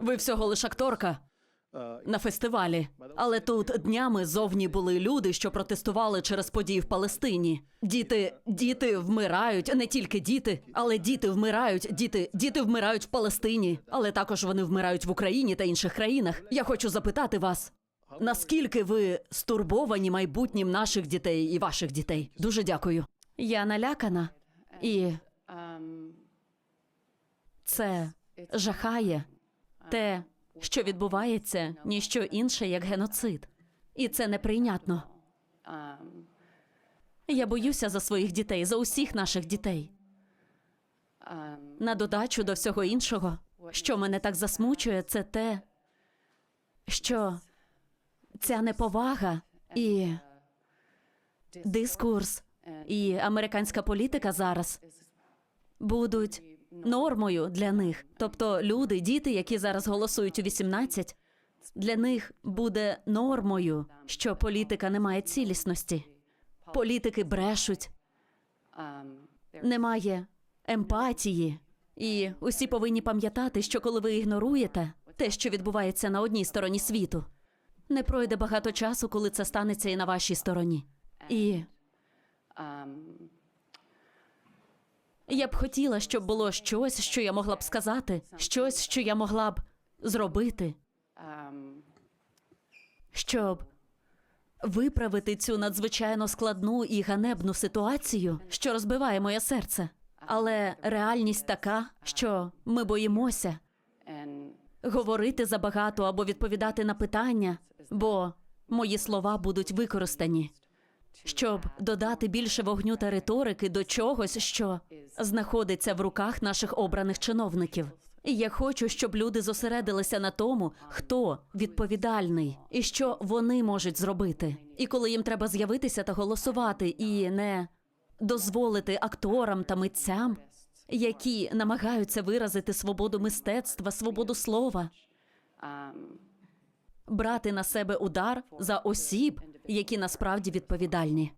Ви всього лиш акторка на фестивалі. Але тут днями зовні були люди, що протестували через події в Палестині. Діти, діти вмирають, не тільки діти, але діти вмирають. Діти, діти вмирають в Палестині, але також вони вмирають в Україні та інших країнах. Я хочу запитати вас. Наскільки ви стурбовані майбутнім наших дітей і ваших дітей? Дуже дякую. Я налякана, і це жахає те, що відбувається, ніщо інше, як геноцид. І це неприйнятно. Я боюся за своїх дітей, за усіх наших дітей. На додачу до всього іншого, що мене так засмучує, це те, що ця неповага і дискурс, і американська політика зараз будуть нормою для них. Тобто люди, діти, які зараз голосують у 18, для них буде нормою, що політика не має цілісності. Політики брешуть, немає емпатії. І усі повинні пам'ятати, що коли ви ігноруєте те, що відбувається на одній стороні світу, не пройде багато часу, коли це станеться і на вашій стороні. І я б хотіла, щоб було щось, що я могла б сказати, щось, що я могла б зробити, щоб виправити цю надзвичайно складну і ганебну ситуацію, що розбиває моє серце. Але реальність така, що ми боїмося говорити забагато або відповідати на питання, бо мої слова будуть використані, щоб додати більше вогню та риторики до чогось, що знаходиться в руках наших обраних чиновників. І я хочу, щоб люди зосередилися на тому, хто відповідальний і що вони можуть зробити. І коли їм треба з'явитися та голосувати, і не дозволити акторам та митцям, які намагаються виразити свободу мистецтва, свободу слова, брати на себе удар за осіб, які насправді відповідальні.